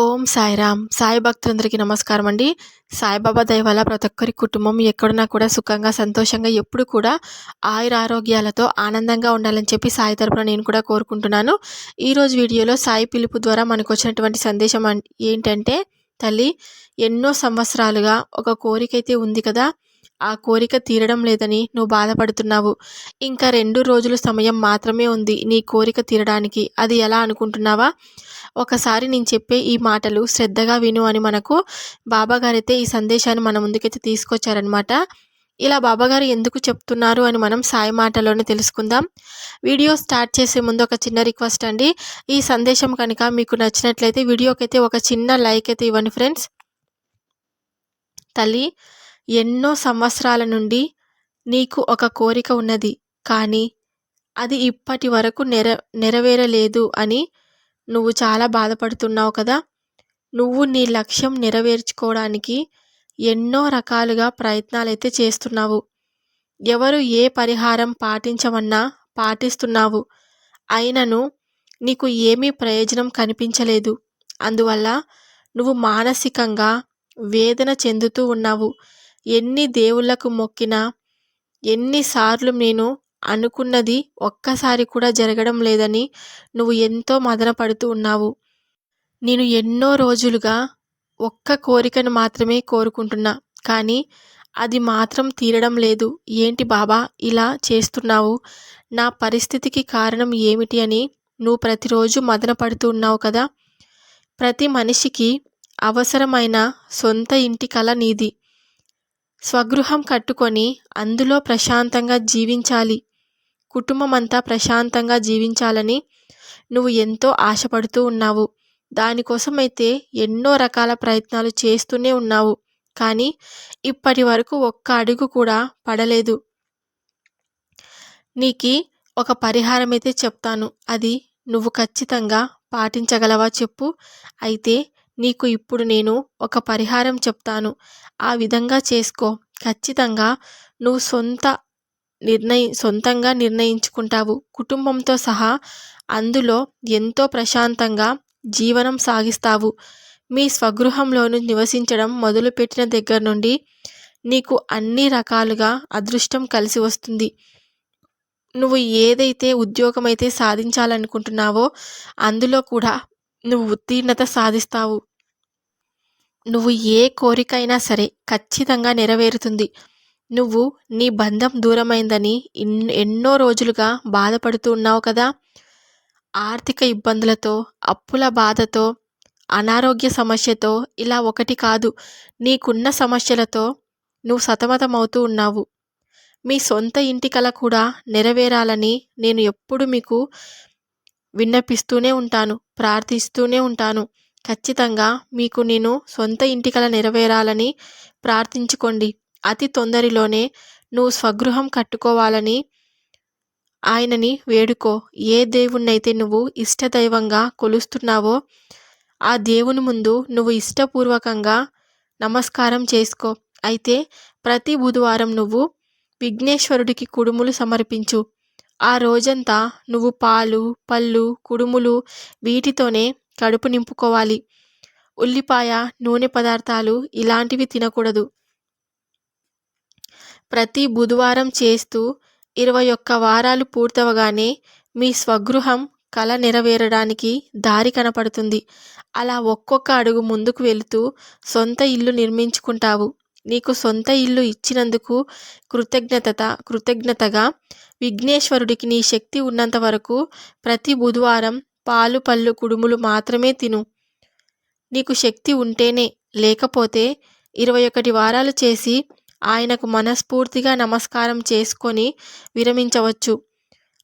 ఓం సాయిరామ్. సాయి భక్తులందరికీ నమస్కారం అండి. సాయిబాబా దయవల్ల ప్రతి ఒక్కరి కుటుంబం ఎక్కడున్నా కూడా సుఖంగా సంతోషంగా ఎప్పుడు కూడా ఆయుర ఆరోగ్యాలతో ఆనందంగా ఉండాలని చెప్పి సాయి తరపున నేను కూడా కోరుకుంటున్నాను. ఈరోజు వీడియోలో సాయి పిలుపు ద్వారా మనకు వచ్చినటువంటి సందేశం ఏంటంటే తల్లి ఎన్నో సంవత్సరాలుగా ఒక కోరిక అయితే ఉంది కదా ఆ కోరిక తీరడం లేదని నువ్వు బాధపడుతున్నావు. ఇంకా రెండు రోజుల సమయం మాత్రమే ఉంది నీ కోరిక తీరడానికి. అది ఎలా అనుకుంటున్నావా? ఒకసారి నేను చెప్పే ఈ మాటలు శ్రద్ధగా విను అని మనకు బాబాగారైతే ఈ సందేశాన్ని మన ముందుకైతే తీసుకొచ్చారనమాట ఇలా బాబాగారు ఎందుకు చెప్తున్నారు అని మనం సాయి మాటలోనే తెలుసుకుందాం. వీడియో స్టార్ట్ చేసే ముందు ఒక చిన్న రిక్వెస్ట్ అండి. ఈ సందేశం కనుక మీకు నచ్చినట్లయితే వీడియోకైతే ఒక చిన్న లైక్ అయితే ఇవ్వండి ఫ్రెండ్స్. తల్లి ఎన్నో సంవత్సరాల నుండి నీకు ఒక కోరిక ఉన్నది. కానీ అది ఇప్పటి వరకు నెర నెరవేరలేదు అని నువ్వు చాలా బాధపడుతున్నావు కదా. నువ్వు నీ లక్ష్యం నెరవేర్చుకోవడానికి ఎన్నో రకాలుగా ప్రయత్నాలైతే చేస్తున్నావు. ఎవరు ఏ పరిహారం పాటించమన్నా పాటిస్తున్నావు. అయినను నీకు ఏమీ ప్రయోజనం కనిపించలేదు. అందువల్ల నువ్వు మానసికంగా వేదన చెందుతూ ఉన్నావు. ఎన్ని దేవుళ్ళకు మొక్కినా ఎన్నిసార్లు నేను అనుకున్నది ఒక్కసారి కూడా జరగడం లేదని నువ్వు ఎంతో మదన పడుతూ ఉన్నావు. నేను ఎన్నో రోజులుగా ఒక్క కోరికను మాత్రమే కోరుకుంటున్నా కానీ అది మాత్రం తీరడం లేదు. ఏంటి బాబా ఇలా చేస్తున్నావు? నా పరిస్థితికి కారణం ఏమిటి అని నువ్వు ప్రతిరోజు మదన పడుతూ ఉన్నావు కదా? ప్రతి మనిషికి అవసరమైన సొంత ఇంటి కల నీది. స్వగృహం కట్టుకొని అందులో ప్రశాంతంగా జీవించాలి. కుటుంబం అంతా ప్రశాంతంగా జీవించాలని నువ్వు ఎంతో ఆశపడుతూ ఉన్నావు. దానికోసమైతే ఎన్నో రకాల ప్రయత్నాలు చేస్తూనే ఉన్నావు. కానీ ఇప్పటి వరకు ఒక్క అడుగు కూడా పడలేదు. నీకి ఒక పరిహారం అయితే చెప్తాను. అది నువ్వు ఖచ్చితంగా పాటించగలవా చెప్పు. అయితే నీకు ఇప్పుడు నేను ఒక పరిహారం చెప్తాను. ఆ విధంగా చేసుకో. ఖచ్చితంగా నువ్వు సొంత నిర్ణయి సొంతంగా నిర్ణయించుకుంటావు. కుటుంబంతో సహా అందులో ఎంతో ప్రశాంతంగా జీవనం సాగిస్తావు. మీ స్వగృహంలోను నివసించడం మొదలుపెట్టిన దగ్గర నుండి నీకు అన్ని రకాలుగా అదృష్టం కలిసి వస్తుంది. నువ్వు ఏదైతే ఉద్యోగం అయితే సాధించాలనుకుంటున్నావో అందులో కూడా నువ్వు ఉత్తీర్ణత సాధిస్తావు. నువ్వు ఏ కోరికైనా సరే ఖచ్చితంగా నెరవేరుతుంది. నువ్వు నీ బంధం దూరమైందని ఎన్నో రోజులుగా బాధపడుతూ ఉన్నావు కదా. ఆర్థిక ఇబ్బందులతో అప్పుల బాధతో అనారోగ్య సమస్యతో ఇలా ఒకటి కాదు. నీకున్న సమస్యలతో నువ్వు సతమతమవుతూ ఉన్నావు. మీ సొంత ఇంటి కల కూడా నెరవేరాలని నేను ఎప్పుడు మీకు విన్నపిస్తూనే ఉంటాను ప్రార్థిస్తూనే ఉంటాను. ఖచ్చితంగా మీకు నేను సొంత ఇంటికల నెరవేరాలని ప్రార్థించుకోండి. అతి తొందరలోనే నువ్వు స్వగృహం కట్టుకోవాలని ఆయనని వేడుకో. ఏ దేవుణ్ణైతే నువ్వు ఇష్టదైవంగా కొలుస్తున్నావో ఆ దేవుని ముందు నువ్వు ఇష్టపూర్వకంగా నమస్కారం చేసుకో. అయితే ప్రతి బుధవారం నువ్వు విఘ్నేశ్వరుడికి కుడుములు సమర్పించు. ఆ రోజంతా నువ్వు పాలు పళ్ళు కుడుములు వీటితోనే కడుపు నింపుకోవాలి. ఉల్లిపాయ నూనె పదార్థాలు ఇలాంటివి తినకూడదు. ప్రతి బుధవారం చేస్తూ ఇరవై ఒక్క వారాలు పూర్తవగానే మీ స్వగృహం కళ నెరవేరడానికి దారి కనపడుతుంది. అలా ఒక్కొక్క అడుగు ముందుకు వెళుతూ సొంత ఇల్లు నిర్మించుకుంటావు. నీకు సొంత ఇల్లు ఇచ్చినందుకు కృతజ్ఞత కృతజ్ఞతగా విఘ్నేశ్వరుడికి నీ శక్తి ఉన్నంత వరకు ప్రతి బుధవారం పాలు పళ్ళు కుడుములు మాత్రమే తిను. నీకు శక్తి ఉంటేనే లేకపోతే ఇరవై ఒకటి వారాలు చేసి ఆయనకు మనస్ఫూర్తిగా నమస్కారం చేసుకొని విరమించవచ్చు.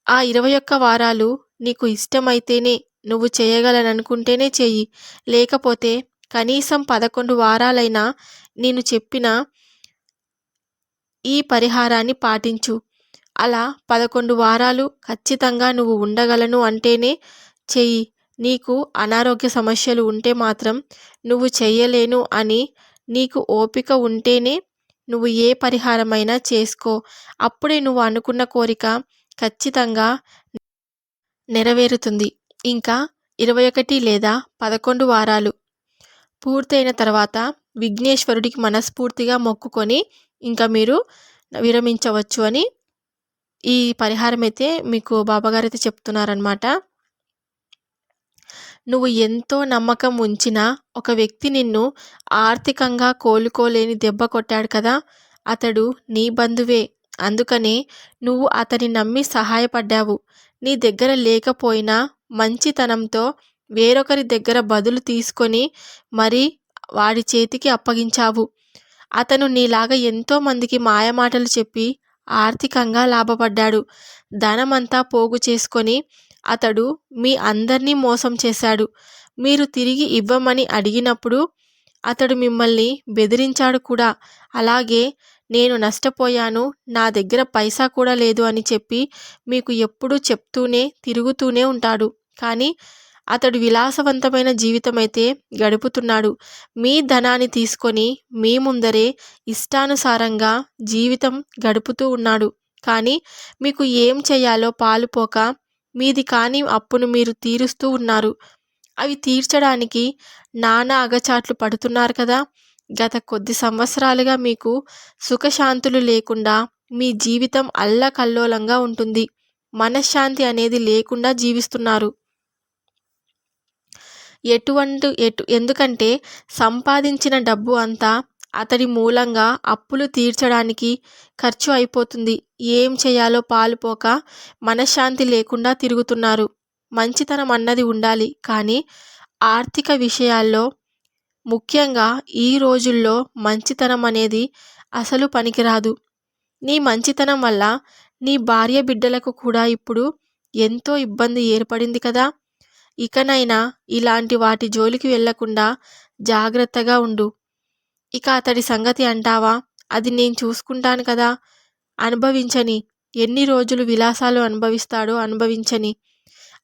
ఆ ఇరవై ఒక్క వారాలు నీకు ఇష్టమైతేనే నువ్వు చేయగలననుకుంటేనే చెయ్యి లేకపోతే కనీసం పదకొండు వారాలైనా నేను చెప్పిన ఈ పరిహారాన్ని పాటించు. అలా పదకొండు వారాలు ఖచ్చితంగా నువ్వు ఉండగలను అంటేనే చెయ్యి. నీకు అనారోగ్య సమస్యలు ఉంటే మాత్రం నువ్వు చెయ్యలేను అని నీకు ఓపిక ఉంటేనే నువ్వు ఏ పరిహారమైనా చేసుకో. అప్పుడే నువ్వు అనుకున్న కోరిక ఖచ్చితంగా నెరవేరుతుంది. ఇంకా ఇరవై ఒకటి లేదా పదకొండు వారాలు పూర్తయిన తర్వాత విఘ్నేశ్వరుడికి మనస్ఫూర్తిగా మొక్కుకొని ఇంకా మీరు విరమించవచ్చు అని ఈ పరిహారం అయితే మీకు బాబాగారు అయితే చెప్తున్నారనమాట నువ్వు ఎంతో నమ్మకం ఉంచిన ఒక వ్యక్తి నిన్ను ఆర్థికంగా కోలుకోలేని దెబ్బ కొట్టాడు కదా అతడు నీ బంధువే. అందుకనే నువ్వు అతని నమ్మి సహాయపడ్డావు. నీ దగ్గర లేకపోయినా మంచితనంతో వేరొకరి దగ్గర బదులు తీసుకొని మరి వాడి చేతికి అప్పగించావు. అతను నీలాగా ఎంతో మందికి మాయమాటలు చెప్పి ఆర్థికంగా లాభపడ్డాడు. ధనమంతా పోగు చేసుకొని అతడు మీ అందరినీ మోసం చేశాడు. మీరు తిరిగి ఇవ్వమని అడిగినప్పుడు అతడు మిమ్మల్ని బెదిరించాడు కూడా. అలాగే నేను నష్టపోయాను నా దగ్గర పైసా కూడా లేదు అని చెప్పి మీకు ఎప్పుడూ చెప్తూనే తిరుగుతూనే ఉంటాడు. కానీ అతడు విలాసవంతమైన జీవితమైతే గడుపుతున్నాడు. మీ ధనాన్ని తీసుకొని మీ ముందరే ఇష్టానుసారంగా జీవితం గడుపుతూ ఉన్నాడు. కానీ మీకు ఏం చేయాలో పాలుపోక మీది కాని అప్పును మీరు తీరుస్తూ ఉన్నారు. అవి తీర్చడానికి నానా అగచాట్లు పడుతున్నారు కదా! గత కొద్ది సంవత్సరాలుగా మీకు సుఖశాంతులు లేకుండా మీ జీవితం అల్లకల్లోలంగా ఉంటుంది. మనశ్శాంతి అనేది లేకుండా జీవిస్తున్నారు. ఎటువంటి ఎటు ఎందుకంటే సంపాదించిన డబ్బు అంతా అతడి మూలంగా అప్పులు తీర్చడానికి ఖర్చు అయిపోతుంది. ఏం చేయాలో పాలుపోక మనశ్శాంతి లేకుండా తిరుగుతున్నారు. మంచితనం అన్నది ఉండాలి. కానీ ఆర్థిక విషయాల్లో ముఖ్యంగా ఈ రోజుల్లో మంచితనం అనేది అసలు పనికిరాదు. నీ మంచితనం వల్ల నీ భార్య బిడ్డలకు కూడా ఇప్పుడు ఎంతో ఇబ్బంది ఏర్పడింది కదా. ఇకనైనా ఇలాంటి వాటి జోలికి వెళ్ళకుండా జాగ్రత్తగా ఉండు. ఇక అతడి సంగతి అంటావా? అది నేను చూసుకుంటాను కదా? అనుభవించని ఎన్ని రోజులు విలాసాలు అనుభవిస్తాడో అనుభవించని.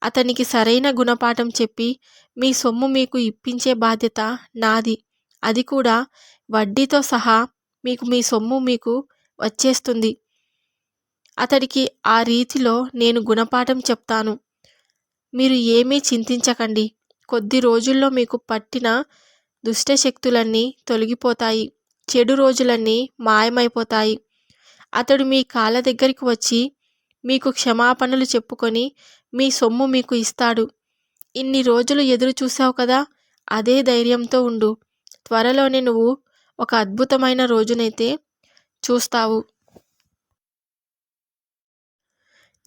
అతనికి సరైన గుణపాఠం చెప్పి మీ సొమ్ము మీకు ఇప్పించే బాధ్యత నాది. అది కూడా వడ్డీతో సహా మీకు మీ సొమ్ము మీకు వచ్చేస్తుంది. అతడికి ఆ రీతిలో నేను గుణపాఠం చెప్తాను. మీరు ఏమీ చింతించకండి. కొద్ది రోజుల్లో మీకు పట్టిన దుష్టశక్తులన్నీ తొలగిపోతాయి. చెడు రోజులన్నీ మాయమైపోతాయి. అతడు మీ కాళ్ళ దగ్గరికి వచ్చి మీకు క్షమాపణలు చెప్పుకొని మీ సొమ్ము మీకు ఇస్తాడు. ఇన్ని రోజులు ఎదురు చూసావు కదా అదే ధైర్యంతో ఉండు. త్వరలోనే నువ్వు ఒక అద్భుతమైన రోజునైతే చూస్తావు.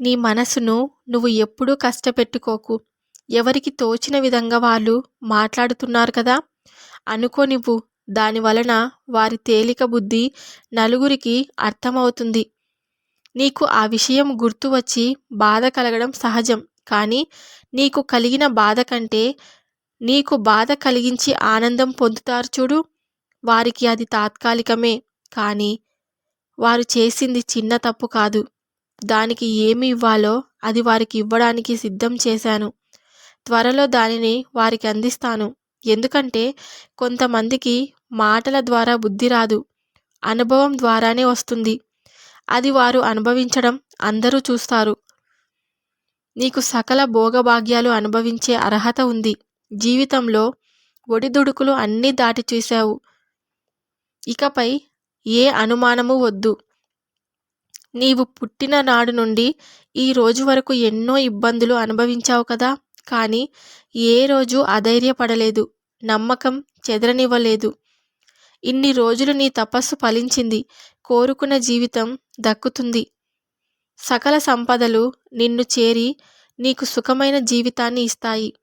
నీ మనసును నువ్వు ఎప్పుడూ కష్టపెట్టుకోకు. ఎవరికి తోచిన విధంగా వాళ్ళు మాట్లాడుతున్నారు కదా? అనుకోనివ్వు దాని వలన వారి తేలిక బుద్ధి నలుగురికి అర్థమవుతుంది. నీకు ఆ విషయం గుర్తు వచ్చి బాధ కలగడం సహజం. కానీ నీకు కలిగిన బాధ కంటే నీకు బాధ కలిగించి ఆనందం పొందుతారు చూడు. వారికి అది తాత్కాలికమే. కానీ వారు చేసింది చిన్న తప్పు కాదు. దానికి ఏమి ఇవ్వాలో అది వారికి ఇవ్వడానికి సిద్ధం చేశాను. త్వరలో దానిని వారికి అందిస్తాను. ఎందుకంటే కొంతమందికి మాటల ద్వారా బుద్ధి రాదు. అనుభవం ద్వారానే వస్తుంది. అది వారు అనుభవించడం అందరూ చూస్తారు. నీకు సకల భోగభాగ్యాలు అనుభవించే అర్హత ఉంది. జీవితంలో ఒడిదుడుకులు అన్నీ దాటి చూశావు ఇకపై ఏ అనుమానము వద్దు. నీవు పుట్టిన నాడు నుండి ఈ రోజు వరకు ఎన్నో ఇబ్బందులు అనుభవించావు కదా. కానీ ఏ రోజు అధైర్యపడలేదు నమ్మకం చెదరనివ్వలేదు. ఇన్ని రోజులు నీ తపస్సు ఫలించింది కోరుకున్న జీవితం దక్కుతుంది. సకల సంపదలు నిన్ను చేరి నీకు సుఖమైన జీవితాన్ని ఇస్తాయి.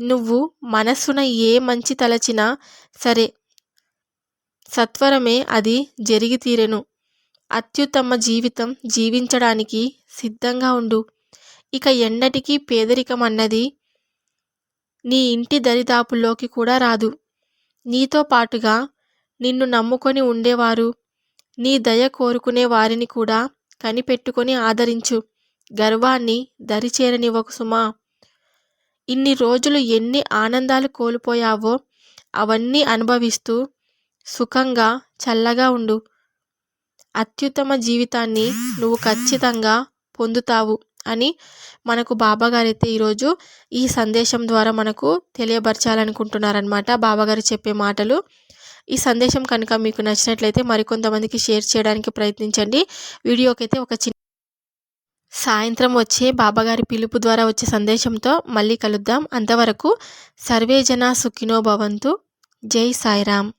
నువ్వు మనస్సున ఏ మంచి తలచినా సరే సత్వరమే అది జరిగి తీరెను అత్యుత్తమ జీవితం జీవించడానికి సిద్ధంగా ఉండు. ఇక ఎన్నటికీ పేదరికం అన్నది నీ ఇంటి దరిదాపుల్లోకి కూడా రాదు. నీతో పాటుగా నిన్ను నమ్ముకొని ఉండేవారు నీ దయ కోరుకునే వారిని కూడా కనిపెట్టుకొని ఆదరించు. గర్వాన్ని దరిచేరనివ్వకు సుమా. ఇన్ని రోజులు ఎన్ని ఆనందాలు కోల్పోయావో అవన్నీ అనుభవిస్తూ సుఖంగా చల్లగా ఉండు. అత్యుత్తమ జీవితాన్ని నువ్వు ఖచ్చితంగా పొందుతావు అని మనకు బాబాగారైతే ఈరోజు ఈ సందేశం ద్వారా మనకు తెలియపరచాలనుకుంటున్నారనమాట బాబాగారు చెప్పే మాటలు. ఈ సందేశం కనుక మీకు నచ్చినట్లయితే మరికొంతమందికి షేర్ చేయడానికి ప్రయత్నించండి. వీడియోకైతే ఒక చిన్న సాయంత్రం వచ్చే బాబాగారి పిలుపు ద్వారా వచ్చే సందేశంతో మళ్ళీ కలుద్దాం. అంతవరకు సర్వేజన సుఖినో భవంతు. జై సాయిరామ్.